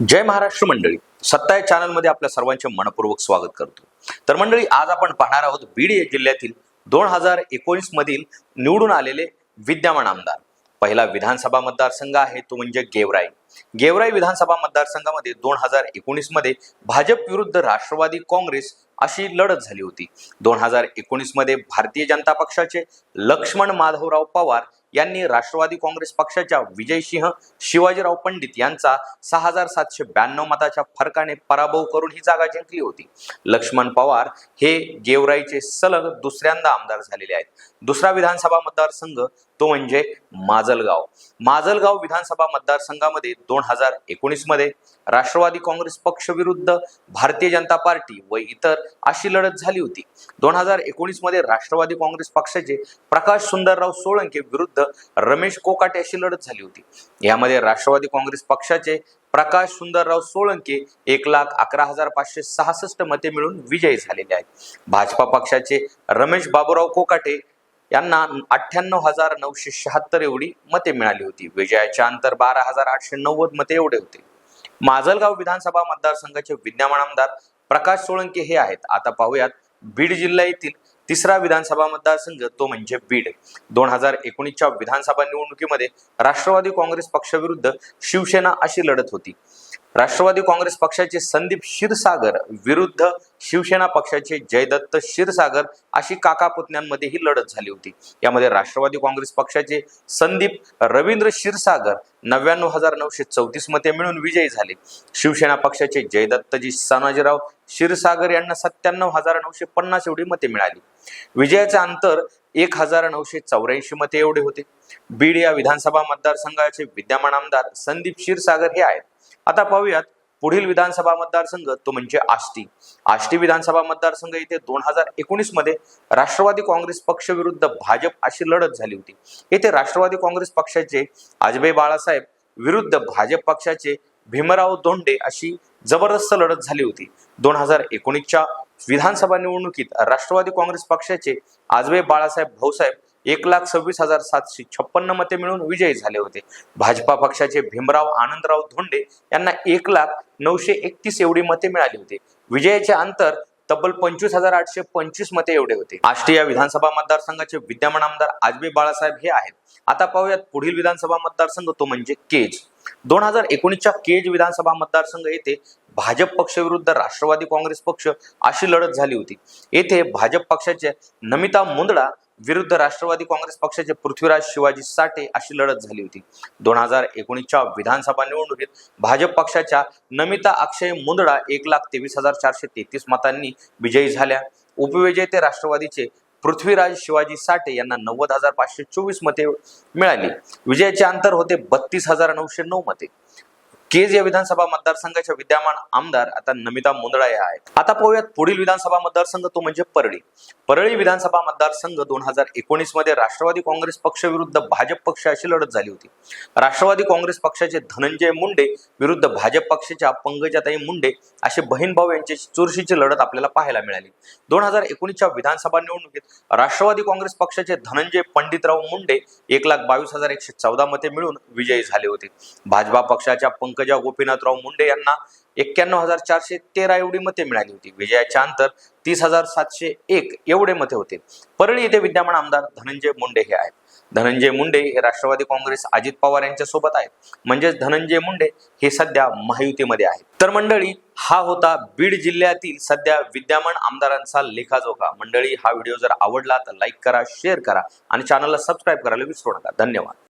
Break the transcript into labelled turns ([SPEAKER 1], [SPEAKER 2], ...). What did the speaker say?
[SPEAKER 1] जय महाराष्ट्र मंडळी. सत्ता या चॅनलमध्ये आपल्या सर्वांचे मनपूर्वक स्वागत करतो. तर मंडळी आज आपण पाहणार आहोत बीड जिल्ह्यातील दोन हजार एकोणीस मधील निवडून आलेले विद्यमान आमदार. पहिला विधानसभा मतदारसंघ आहे तो म्हणजे गेवराई. गेवराई विधानसभा मतदारसंघामध्ये दोन हजार एकोणीसमध्ये भाजप विरुद्ध राष्ट्रवादी काँग्रेस अशी लढत झाली होती. दोन हजार एकोणीसमध्ये भारतीय जनता पक्षाचे लक्ष्मण माधवराव पवार यांनी राष्ट्रवादी काँग्रेस पक्षाच्या विजयसिंह शिवाजीराव पंडित यांचा सहा हजार सातशे ब्याण्णव मताच्या फरकाने पराभव करून ही जागा जिंकली होती. लक्ष्मण पवार हे गेवराईचे सलग दुसऱ्यांदा आमदार झालेले आहेत. दुसरा विधानसभा मतदारसंघ तो म्हणजे माजलगाव. माजलगाव विधानसभा मतदारसंघामध्ये दोन हजार एकोणीसमध्ये राष्ट्रवादी काँग्रेस पक्ष विरुद्ध भारतीय जनता पार्टी व इतर अशी लढत झाली होती. दोन हजार एकोणीसमध्ये राष्ट्रवादी काँग्रेस पक्षाचे प्रकाश सुंदरराव सोळंके विरुद्ध रमेश कोकाटे अशी लढत झाली होती. यामध्ये राष्ट्रवादी काँग्रेस पक्षाचे प्रकाश सुंदरराव सोळंके एक लाख अकरा हजार पाचशे सहासष्ट मते मिळून विजयी झालेले आहेत. भाजपा पक्षाचे रमेश बाबूराव कोकाटे यांना अठ्ठ्याण्णव हजार नऊशे शहात्तर एवढी मते मिळाली होती. विजयाच्या अंतर बारा हजार आठशे नव्वद मते एवढे होते. माजलगाव विधानसभा मतदारसंघाचे विद्यमान आमदार प्रकाश सोळंके हे आहेत. आता पाहूयात बीड जिल्हा येथील तिसरा विधानसभा मतदारसंघ तो म्हणजे बीड. दोन हजार एकोणीसच्या विधानसभा निवडणुकीमध्ये राष्ट्रवादी काँग्रेस पक्षाविरुद्ध शिवसेना अशी लढत होती. राष्ट्रवादी काँग्रेस पक्षाचे संदीप क्षीरसागर विरुद्ध शिवसेना पक्षाचे जयदत्त क्षीरसागर अशी काका पुतण्यांमध्ये ही लढत झाली होती. यामध्ये राष्ट्रवादी काँग्रेस पक्षाचे संदीप रवींद्र क्षीरसागर नव्याण्णव हजार नऊशे चौतीस मते मिळून विजयी झाले. शिवसेना पक्षाचे जयदत्तजी सनाजीराव क्षीरसागर यांना सत्त्याण्णव हजार नऊशे पन्नास एवढी मते मिळाली. विजयाचे अंतर एक हजार नऊशे चौऱ्याऐंशी मते एवढे होते. बीड या विधानसभा मतदारसंघाचे विद्यमान आमदार संदीप क्षीरसागर हे आहेत. आता पाहूयात पुढील विधानसभा मतदारसंघ तो म्हणजे आष्टी. आष्टी विधानसभा मतदारसंघ येथे दोन हजार एकोणीसमध्ये राष्ट्रवादी काँग्रेस पक्ष विरुद्ध भाजप अशी लढत झाली होती. येथे राष्ट्रवादी काँग्रेस पक्षाचे आजबे बाळासाहेब विरुद्ध भाजप पक्षाचे भीमराव दोंडे अशी जबरदस्त लढत झाली होती. दोन हजार एकोणीसच्या विधानसभा निवडणुकीत राष्ट्रवादी काँग्रेस पक्षाचे आजबे बाळासाहेब भाऊसाहेब एक लाख सव्वीस हजार सातशे छप्पन्न मते मिळून विजयी झाले होते. भाजपा पक्षाचे भीमराव आनंदराव धोंडे यांना एक लाख नऊशे एकतीस एवढी मते मिळाली होती. विजयाचे अंतर तब्बल पंचवीस हजार आठशे पंचवीस मते एवढे होते. आष्टी या विधानसभा मतदारसंघाचे विद्यमान आमदार आजबे बाळासाहेब हे आहेत. आता पाहूयात पुढील विधानसभा मतदारसंघ तो म्हणजे केज. दोन हजार एकोणीसच्या केज विधानसभा मतदारसंघ येथे भाजप पक्षविरुद्ध राष्ट्रवादी काँग्रेस पक्ष अशी लढत झाली होती. येथे भाजप पक्षाचे नमिता मुंदडा विरुद्ध राष्ट्रवादी काँग्रेस पक्षाचे पृथ्वीराज शिवाजी साठे अशी लढत झाली होती. दोन हजार एकोणीसच्या विधानसभा निवडणुकीत भाजप पक्षाच्या नमिता अक्षय मुंदडा एक लाख तेवीस हजार चारशे तेहतीस मतांनी विजयी झाल्या. उपविजेते राष्ट्रवादीचे पृथ्वीराज शिवाजी साठे यांना नव्वद हजार पाचशे चोवीस मते मिळाली. विजयाचे अंतर होते बत्तीस हजार नऊशे नऊ मते. केज या विधानसभा मतदारसंघाच्या विद्यमान आमदार आता नमिता मुंदडा या आहेत. आता पाहूयात पुढील विधानसभा मतदारसंघ तो म्हणजे परळी. परळी विधानसभा मतदारसंघ दोन हजार एकोणीसमध्ये राष्ट्रवादी काँग्रेस पक्ष विरुद्ध भाजप पक्ष अशी लढत झाली होती. राष्ट्रवादी काँग्रेस पक्षाचे धनंजय मुंडे विरुद्ध भाजप पक्षाच्या पंकजाताई मुंडे असे बहीण भाऊ यांची चुरशीची लढत आपल्याला पाहायला मिळाली. दोन हजार एकोणीसच्या विधानसभा निवडणुकीत राष्ट्रवादी काँग्रेस पक्षाचे धनंजय पंडितराव मुंडे एक लाख बावीस हजार एकशे चौदा मते मिळून विजयी झाले होते. भाजपा पक्षाच्या पंकज गोपीनाथराव मुंडे यांना एक्क्याण्णव हजार चारशे तेरा एवढी मते मिळाली होती. विजयाच्या अंतर तीस हजार सातशे एक एवढे मते होते. परळी येथे विद्यमान आमदार धनंजय मुंडे हे आहेत. धनंजय मुंडे हे राष्ट्रवादी काँग्रेस अजित पवार यांच्या सोबत आहेत. म्हणजेच धनंजय मुंडे हे सध्या महायुतीमध्ये आहेत. तर मंडळी हा होता बीड जिल्ह्यातील सध्या विद्यमान आमदारांचा लेखाजोखा. मंडळी हा व्हिडिओ जर आवडला तर लाईक करा शेअर करा आणि चॅनलला सबस्क्राईब करायला विसरू नका. धन्यवाद.